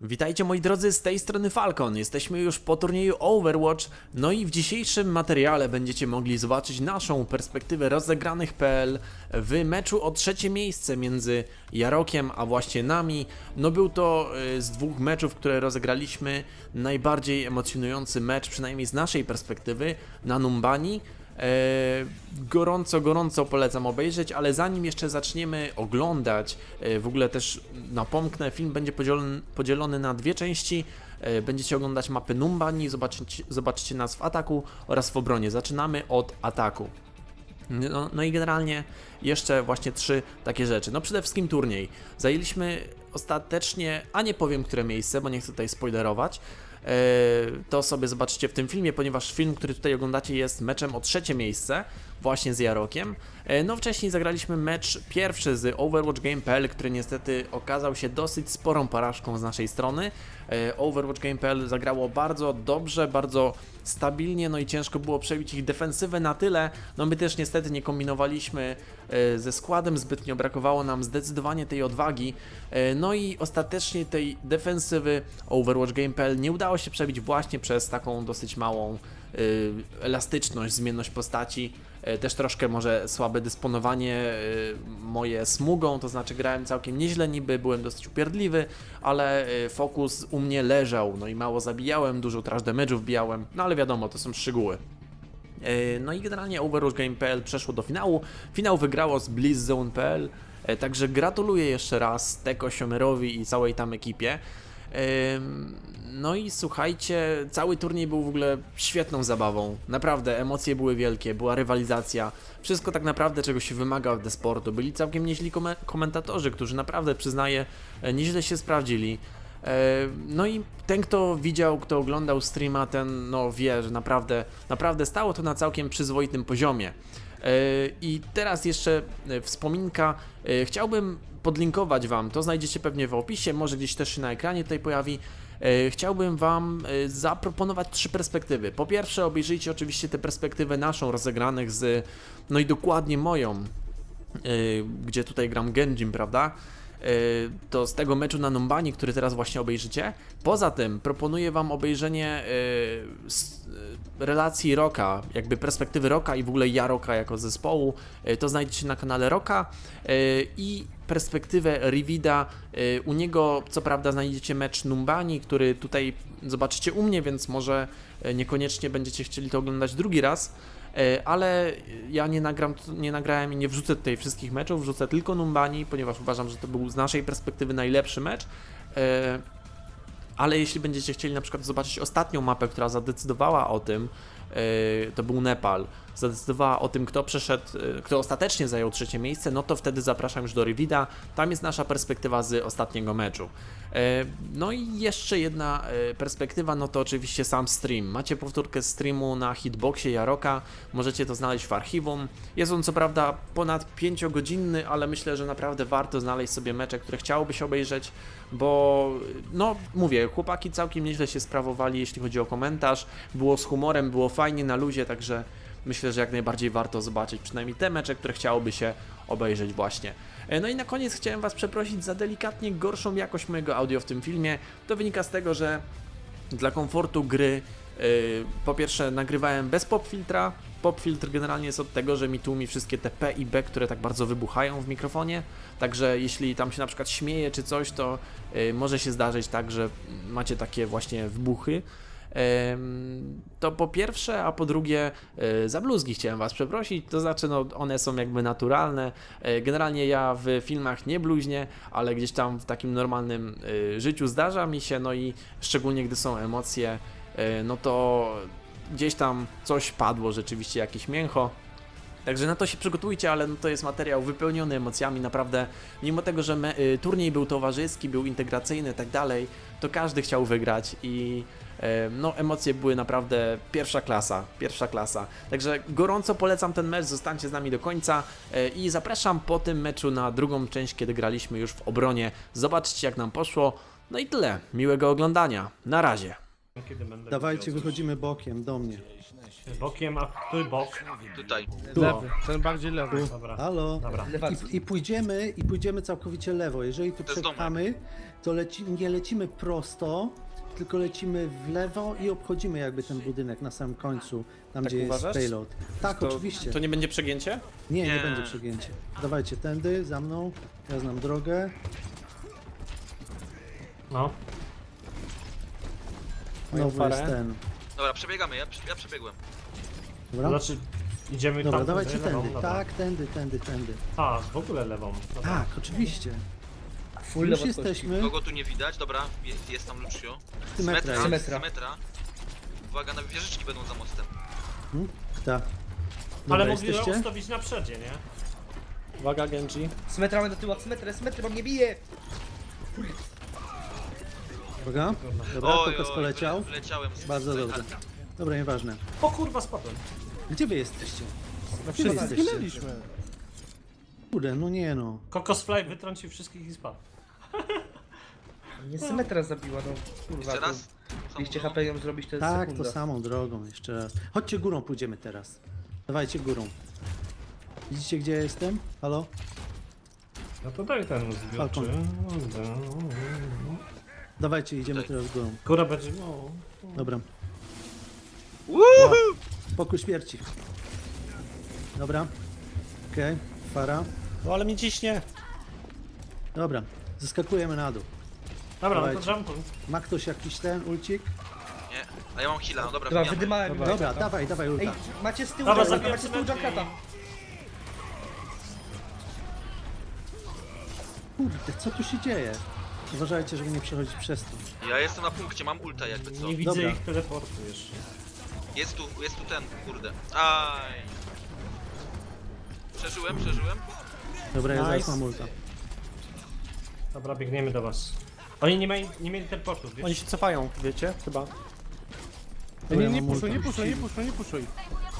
Witajcie moi drodzy, z tej strony Falcon. Jesteśmy już po turnieju Overwatch, no i w dzisiejszym materiale będziecie mogli zobaczyć naszą perspektywę rozegranych.pl w meczu o trzecie miejsce między Jarokiem a właśnie nami. No był to y, z dwóch meczów, które rozegraliśmy, najbardziej emocjonujący mecz, przynajmniej z naszej perspektywy, na Numbani. E, gorąco, gorąco polecam obejrzeć, ale zanim jeszcze zaczniemy oglądać, e, w ogóle też napomknę, film będzie podzielony, podzielony na dwie części. E, Będziecie oglądać mapy Numbani, zobaczycie, zobaczycie nas w ataku oraz w obronie. Zaczynamy od ataku. No, no i generalnie jeszcze właśnie trzy takie rzeczy. No przede wszystkim turniej. Zajęliśmy ostatecznie, a nie powiem które miejsce, bo nie chcę tutaj spoilerować. E, To sobie zobaczycie w tym filmie, ponieważ film, który tutaj oglądacie jest meczem o trzecie miejsce, właśnie z Jarokiem. E, No wcześniej zagraliśmy mecz pierwszy z Overwatch Game.pl, który niestety okazał się dosyć sporą porażką z naszej strony. E, Overwatch Game.pl zagrało bardzo dobrze, bardzo stabilnie, no i ciężko było przebić ich defensywę na tyle. No my też niestety nie kombinowaliśmy e, ze składem, zbytnio brakowało nam zdecydowanie tej odwagi. No i ostatecznie tej defensywy Overwatch Game.pl nie udało się przebić właśnie przez taką dosyć małą elastyczność, zmienność postaci, też troszkę może słabe dysponowanie y, moje smugą, to znaczy grałem całkiem nieźle niby, byłem dosyć upierdliwy, ale y, fokus u mnie leżał, no i mało zabijałem, dużo trash damage'ów bijałem, no ale wiadomo, to są szczegóły. E, No i generalnie Overwatch Game.pl przeszło do finału. Finał wygrało z BlizzZone.pl, e, także gratuluję jeszcze raz Teko Siomerowi i całej tam ekipie. No i słuchajcie, cały turniej był w ogóle świetną zabawą. Naprawdę, emocje były wielkie, była rywalizacja. Wszystko tak naprawdę, czego się wymaga od sportu. Byli całkiem nieźli kome- komentatorzy, którzy naprawdę, przyznaję, e, nieźle się sprawdzili. E, No i ten, kto widział, kto oglądał streama, ten no wie, że naprawdę, naprawdę stało to na całkiem przyzwoitym poziomie. E, I teraz jeszcze wspominka. Chciałbym podlinkować Wam, to znajdziecie pewnie w opisie, może gdzieś też się na ekranie tutaj pojawi. E, Chciałbym Wam e, zaproponować trzy perspektywy. Po pierwsze, obejrzyjcie oczywiście tę perspektywę naszą rozegranych z, no i dokładnie moją, y, gdzie tutaj gram Genjin, prawda? Y, To z tego meczu na Numbani, który teraz właśnie obejrzycie. Poza tym proponuję Wam obejrzenie y, y, relacji Roka, jakby perspektywy Roka i w ogóle ja Roka jako zespołu. To znajdziecie na kanale Roka i perspektywę Rivida. U niego co prawda znajdziecie mecz Numbani, który tutaj zobaczycie u mnie, więc może niekoniecznie będziecie chcieli to oglądać drugi raz. E, ale ja nie, nagram, nie nagrałem i nie wrzucę tutaj wszystkich meczów, wrzucę tylko Numbani, ponieważ uważam, że to był z naszej perspektywy najlepszy mecz. E, Ale jeśli będziecie chcieli na przykład zobaczyć ostatnią mapę, która zadecydowała o tym, e, to był Nepal, zadecydowała o tym, kto przeszedł, e, kto ostatecznie zajął trzecie miejsce, no to wtedy zapraszam już do Rivida. Tam jest nasza perspektywa z ostatniego meczu. E, No i jeszcze jedna e, perspektywa, no to oczywiście sam stream. Macie powtórkę streamu na hitboxie Jaroka, możecie to znaleźć w archiwum. Jest on co prawda ponad 5-godzinny, ale myślę, że naprawdę warto znaleźć sobie mecze, które chciałoby się obejrzeć, bo no mówię, chłopaki całkiem nieźle się sprawowali, jeśli chodzi o komentarz. Było z humorem, było fajnie na luzie, także myślę, że jak najbardziej warto zobaczyć przynajmniej te mecze, które chciałoby się obejrzeć właśnie. E, No i na koniec chciałem Was przeprosić za delikatnie gorszą jakość mojego audio w tym filmie. To wynika z tego, że dla komfortu gry yy, po pierwsze nagrywałem bez popfiltra. Popfiltr generalnie jest od tego, że mi tłumi wszystkie te P i B, które tak bardzo wybuchają w mikrofonie. Także jeśli tam się na przykład śmieje czy coś, to yy, może się zdarzyć tak, że macie takie właśnie wybuchy. To po pierwsze, a po drugie e, za bluzgi chciałem Was przeprosić, to znaczy no one są jakby naturalne. E, Generalnie ja w filmach nie bluźnię, ale gdzieś tam w takim normalnym e, życiu zdarza mi się, no i szczególnie gdy są emocje, no to gdzieś tam coś padło rzeczywiście, jakieś mięcho. Także na to się przygotujcie, ale no to jest materiał wypełniony emocjami, naprawdę. Mimo tego, że me, y, turniej był towarzyski, był integracyjny i tak dalej, to każdy chciał wygrać i no emocje były naprawdę pierwsza klasa, pierwsza klasa. Także gorąco polecam ten mecz, zostańcie z nami do końca e, i zapraszam po tym meczu na drugą część, kiedy graliśmy już w obronie. Zobaczcie jak nam poszło. No i tyle. Miłego oglądania. Na razie. Kiedy będę Dawajcie, widział coś. wychodzimy bokiem do mnie. Bokiem, a który bok? Tutaj. Lewy, ten bardziej lewy. Dobra, Halo? dobra. I, I pójdziemy, i pójdziemy całkowicie lewo. Jeżeli tu To jest przepchamy, to leci, nie lecimy prosto, tylko lecimy w lewo i obchodzimy jakby ten budynek na samym końcu, tam gdzie uważasz? jest payload. Tak, To, oczywiście. to nie będzie przegięcie? Nie, nie Nie. będzie przegięcie. Dawajcie tędy, za mną. Ja znam drogę. No. Moją Znowu jest farę. ten. Dobra, przebiegamy, ja, ja przebiegłem. Dobra? znaczy, idziemy Dobra, tam, dawajcie lewą, tędy. dobra. Tak, tędy, tędy, tędy. A, w ogóle lewą. Dobra. Tak, oczywiście. Full Już lewotności. jesteśmy. Kogo tu nie widać? Dobra, je- jest tam Lucio. Symetra jest. Symetra. Symetra. Uwaga, na wieżyczki będą za mostem. Tak. Ale Dobra, mogli jesteście? ustawić na przedzie, nie? Uwaga, Genji. Smetramy do tyłu, smetry, smetry, bo mnie bije! Uwaga. Dobra, oj, poleciał. z Bardzo z- dobrze. Dobra, nieważne. O kurwa, spadłem. Gdzie wy jesteście? No Gdzie wy wszyscy jesteście? zginęliśmy. Kurde, no nie no. Kokos Fly wytrącił wszystkich i spadł. Mnie symetra zabiła, no kurwa. Jeszcze to raz. 200 HP ją zrobić to jest Tak, sekunda. to samą drogą jeszcze raz. Chodźcie górą, pójdziemy teraz. Dawajcie górą. Widzicie gdzie ja jestem? Halo? No to daj ten zbiorczy. Falcon. Dawajcie, idziemy Tutaj. teraz górą. Góra będzie, no. Dobra. Woohoo! Pokój śmierci. Dobra. Okej, para. No ale mnie ciśnie. Dobra, zeskakujemy na dół. Dobra, no Dawajcie. to jump. Ma ktoś jakiś ten ulcik? Nie, a ja mam heal'a, no dobra, Dobra, wbijamy. wydymałem Dobra, Dobra, dobra dawaj, dawaj ulta. Ej, macie z tyłu Dobra, zabijam macie z tyłu. Kurde, co tu się dzieje? Uważajcie, żeby nie przechodzić przez to. Ja jestem na punkcie, mam ulta jakby co. Nie widzę Dobra. ich teleportu jeszcze. Jest tu, jest tu ten, kurde. Aj. Przeżyłem, przeżyłem. Dobra, ja zaraz Nice. mam ulta. Dobra, biegniemy do was. Oni nie, mieli, nie mieli teleportów, wiesz? Oni się cofają, wiecie? Chyba. Nie, Dobra, nie, nie mam puszuj, ulta. nie puszuj, nie puszuj, nie puszuj.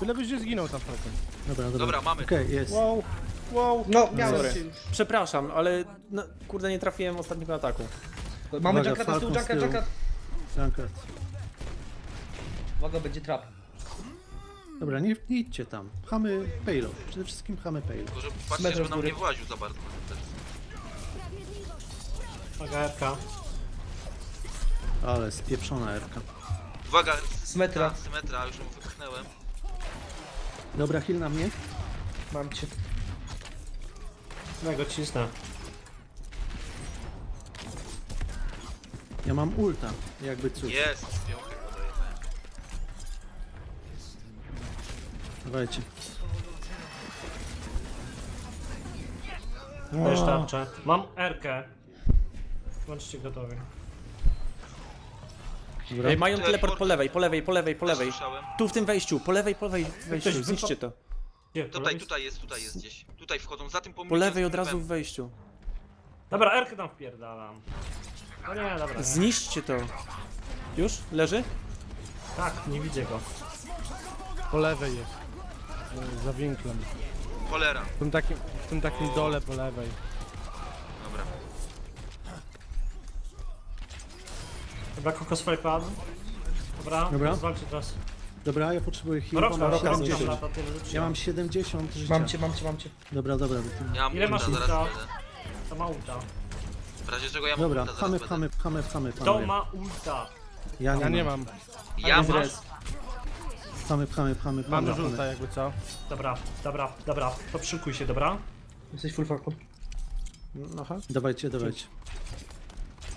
Tyle byś nie zginął tam trochę. Dobra, dobra. Dobra, mamy. Okej, jest. Wow, wow. No, miałem Sorry. już. Przepraszam, ale no, kurde nie trafiłem ostatniego ataku. Mamy Uwaga, Junkrata z tyłu, Falcon z Junkrat, tyłu. Junkrat. Junkrat. Uwaga, będzie trap. Dobra, nie, nie idźcie tam. Pchamy payload. Przede wszystkim pchamy payload. Tylko, że patrzcie, żeby nam góry. nie właził za bardzo. AGR-ka. Ale spieprzona erka. Uwaga, Symetra. ta, Symetra, już ją wypchnąłem. Dobra, heal na mnie. Mam cię. Ja go cisnę. Ja mam ulta, jakby cóż. Jest, piątek podaję. Dawajcie. Też tarczę. Mam R-kę. Bądźcie gotowi. Dobra. Ej, mają teleport po lewej, po lewej, po lewej, po lewej. Słyszałem. Tu w tym wejściu, po lewej, po lewej wejściu, Ktoś zniszcie to. Gdzie? po Tutaj, lewej? tutaj jest, tutaj jest gdzieś. Tutaj wchodzą, za tym Po pomnikiem. lewej od razu w wejściu. Dobra, R-kę tam wpierdalam. No nie, dobra. Nie. Zniszczcie to. Już? Leży? Tak, nie widzę go. Po lewej jest. E, Za winklem. Cholera. W tym takim, w tym takim dole po lewej. Dobra. Dobra, kokos Fly padł. Dobra, Dobra. zwalcie teraz. Dobra, ja potrzebuję heal. Roka, mam roka, roka 70. lata, tyle rzuciłem. Ja mam 70 życia. Mam cię, mam cię, mam cię. Dobra, dobra. Ja mam Ile ulta, masz zaraz ulta? będę. To ma ulta. W razie czego ja mam Dobra, ulta, zaraz pchamy, pchamy, pchamy, pchamy, To pchamy. ma ulta. Ja nie, Ja nie mam. Ja mam. Pchamy, pchamy, pchamy, Mam pchamy. żółta pchamy. jakby co. Dobra, dobra, dobra. To przyszykuj się, dobra? Jesteś full falcon. Aha. Dawajcie, dawajcie.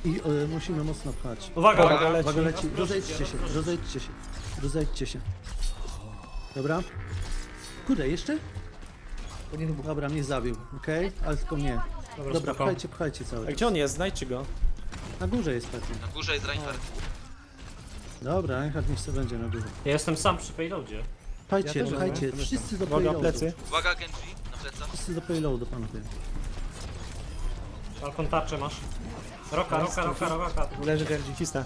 I e, musimy mocno pchać. Uwaga, Uwaga, uwaga, Uwaga, leci. Rozejdźcie się, rozejdźcie się. Rozejdźcie się. Dobra. Kurde, jeszcze? To nie wybuch. Dobra, mnie zabił, okej? Ale tylko mnie. Dobra, Dobra, spoko. pchajcie, pchajcie cały A czas. gdzie on jest? Znajdźcie go. Na górze jest pewnie. Na górze jest Reinhardt. Dobra, Reinhardt niech sobie będzie na górze. Ja jestem sam przy payloadzie. Pchajcie, Ja też pchajcie, wszyscy do Uwaga, payloadu. plecy. Uwaga, Genji, na plecach. Wszyscy do payloadu, panowie. Falcon tarczę masz. Roka, roka, roka, roka. Leży Genji. Cisnę.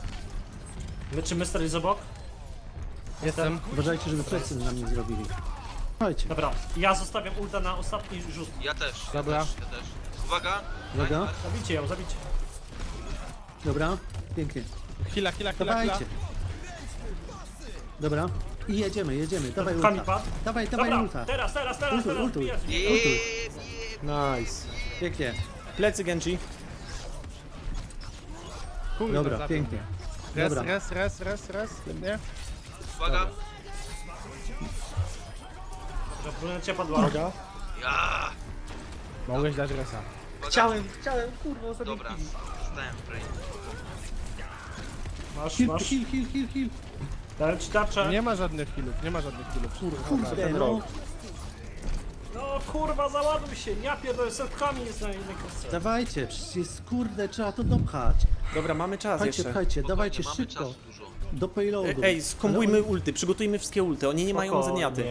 My czy Mystery jest obok? Jestem. Uważajcie, żeby plecy nam nie zrobili. Pchajcie. Dobra, ja zostawiam ulta na ostatni rzut. Ja też. Dobra. Ja też, ja też. Uwaga. Uwaga. Zabicie ją, zabicie. Dobra, pięknie. Hila, hila, hila, hila. Dawajcie. Dobra. I jedziemy, jedziemy. Dawaj Kami ulta. padł. Dawaj, dawaj Dobra, ulta. teraz, teraz, teraz, Ultuj, teraz, ultuj. Nice. Pięknie. Plecy Genji. Kurde, Dobra, zabił pięknie. mnie. Res, Dobra. res, res, res, res, nie? Uwaga. Dobra, brunecie padła. Uwaga. Ja, Mogłeś dać resa. uwaga. Chciałem, chciałem, kurwa, ostatniej Dobra, dostałem w brain. Masz, Heal, masz. heal, heal, heal, heal. Dałem ci tarczę. Nie ma żadnych killów, nie ma żadnych killów. Kurde, ten no. rok. No kurwa, załaduj się. Ja pierdolę, setkami jest na kostce. Dawajcie, przecież jest kurde, trzeba to dopchać. Dobra, mamy czas Pchajcie, jeszcze. pchajcie, Spokojnie, dawajcie mamy szybko. czasu dużo. Do payloadu. Ej, skombujmy Ale ulty, przygotujmy wszystkie ulty, oni nie mają Spokojnie. zeniaty.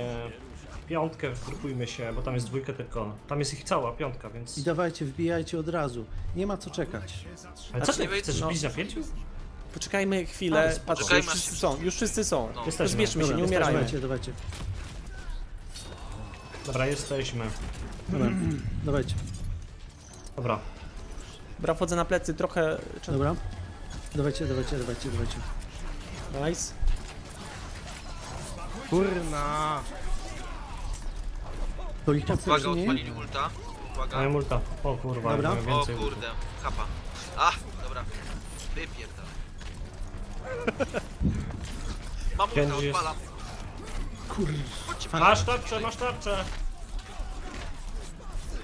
Piątkę grupujmy się, bo tam jest dwójka tylko. Tam jest ich cała piątka, więc... I dawajcie, wbijajcie od razu. Nie ma co czekać. Ale co ty, Znaczy, chcesz no. bić na pięciu? Poczekajmy chwilę, patrzcie, już wszyscy są, już wszyscy są. No. Jesteśmy. Zbierzmy się, nie umierajmy. Dawajcie, dawajcie. Dobra, jesteśmy. Dobra, dawajcie. Dobra. Dobra, wchodzę na plecy, trochę... Dobra. Dawajcie, dawajcie, dawajcie, dawajcie. Nice. Kurna. To ich tak Uwaga, nie? odpalili ulta. Uwaga. Mamy multa. O kurwa, Dobra. mamy O więcej. kurde, chapa. A, dobra. Wypierdam. Mam ulta, jest. odpalam. Kurwa. Masz tarczę, masz tarczę.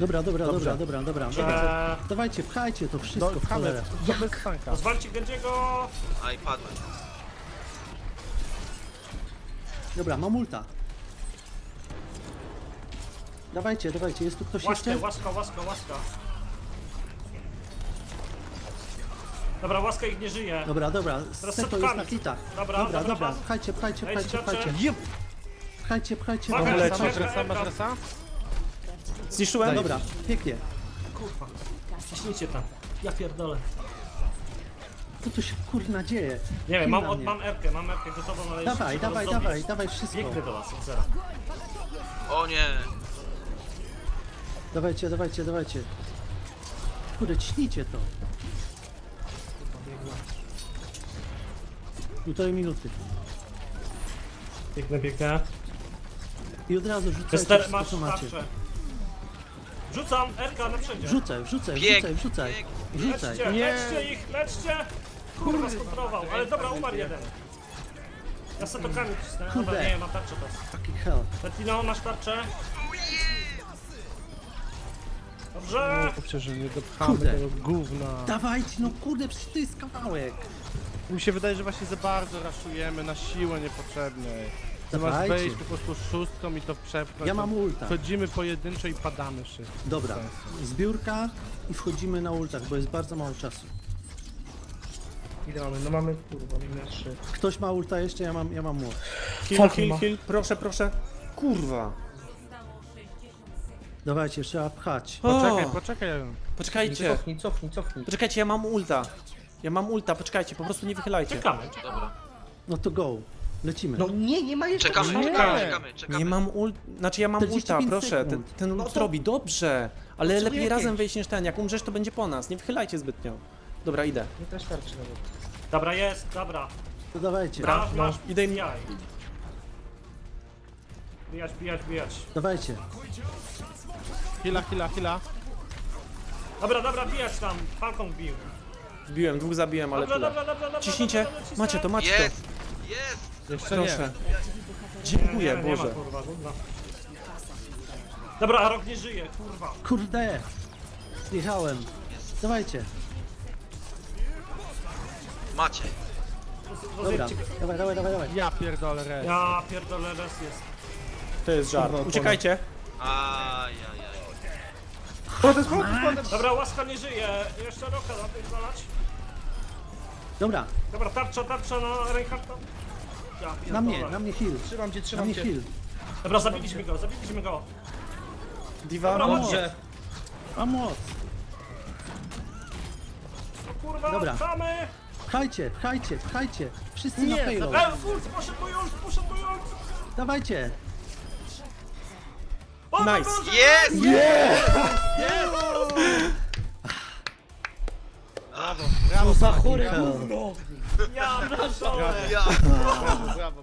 Dobra, dobra, dobra, Dobrze. dobra, dobra. Eee, Dawajcie, pchajcie to wszystko Do, w kamer, cholerę. do bez tanka. Rozwalcie Genjiego! Aj, padłem. Dobra, mam ulta. Dawajcie, dawajcie, jest tu ktoś Łaskę, jeszcze? łaska, łaska, łaska. Dobra, łaska ich nie żyje. Dobra, dobra, Teraz Seto jest na hitach. Dobra, dobra, dobra, dobra. Pchajcie, pchajcie, Dajcie pchajcie, pchajcie. Pchajcie, pchajcie. Dobra, leci. Masz pchajcie. resa, masz resa? Zniszczyłem? Dobra, pięknie. Kurwa. Ciśnijcie tam. Ja pierdolę. Co tu się kurna dzieje? Nie wiem, mam, na od, mnie. mam Erkę, mam Erkę gotową, ale jeszcze Dawaj, trzeba dawaj, dawaj, dawaj wszystko. Biegnę do was, od zera. O nie. Dawajcie, dawajcie, dawajcie. Kurde, ciśnijcie to. Półtorej minuty. Biegnę, biegnę. I od razu rzucajcie Tester, wszystko, masz co macie. tarczę. Rzucam, Erka na wrzucaj, Bieg, wrzucaj, wrzucaj. bieg. Wrzucaj. Leczcie, Nie. leczcie ich, leczcie! Kurwa, skontrował, ale dobra, umarł jeden. Ja setokami cisnę, dobra, Kurde. nie, mam tarczę teraz. Fucking hell. Latino, masz tarczę? Dobrze! Kurczę, że nie dopchamy Kurde. tego gówna. Dawajcie, no kurde, przecież to jest kawałek. Mi się wydaje, że właśnie za bardzo raszujemy na siłę niepotrzebnej. Zamiast Dawajcie. wejść po prostu szóstką i to przepchnąć. Ja to mam ulta. Chodzimy pojedynczo i padamy wszyscy. Dobra, zbiórka i wchodzimy na ultach, bo jest bardzo mało czasu. Ile mamy? No mamy, kurwa, mamy trzy. Ktoś ma ulta jeszcze, ja mam, ja mam młot. Heal, Falcon heal, ma. heal, proszę, proszę. Kurwa. Dawajcie, trzeba pchać. Poczekaj, O, poczekaj. Poczekajcie, Cofnij, cofnij, cofnij. poczekajcie, ja mam ulta. Ja mam ulta, poczekajcie, po prostu nie wychylajcie. Czekamy. Dobra. No to go. Lecimy. No nie, nie ma jeszcze Czekamy, nie. czekamy, czekamy, czekamy. Nie mam ult, znaczy ja mam ulta, 45 proszę, ten, sekund. ten ult No to- robi dobrze, ale lepiej razem pięć. wejść niż ten, jak umrzesz to będzie po nas, nie wychylajcie zbytnio. Dobra, idę. Nie też tarczy nawet. Dobra, jest, dobra. To dawajcie, Masz, masz, idę im- bijaj. Bijać, bijać, bijać. dawajcie. Hila, hila, hila. Dobra, dobra, bijać tam. Falcon bił. Wbiłem, dwóch zabiłem, ale Dobra, tyle. dobra, dobra, dobra. Ciśnijcie, dobra, dobra, macie to, macie to. Jest! Jest! Jeszcze Proszę. nie. Dziękuję, nie, nie, nie ma, Boże. kurwa. Dobra, a rok nie żyje, kurwa. Kurde! Zjechałem. Dawajcie. Macie. Dobra, dawaj, dawaj, dawaj, dawaj. Ja pierdolę res. Ja pierdolę, res jest. To jest żart. Kurwa, Uciekajcie. Ajajaj. Dobra, łaska nie żyje. Jeszcze roka zapierdalać. Dobra, Dobra, tarcza, tarcza na Reinhardta. Ja na mnie, na mnie heal. Trzymam cię, Na trzymam mnie cię. heal. Dobra, zabiliśmy go, zabiliśmy go. Diva, Dobra, no. Dobrze. Mam moc. No kurwa, Dobra. chamy. Pchajcie, pchajcie, pchajcie. Wszyscy na payload. E, ult, poszedł mój ult, poszedł mój ult. Dawajcie. O, Nice. Boże! Jest! Co za chory Ja pierdolę. Ja! Brawo, brawo, brawo.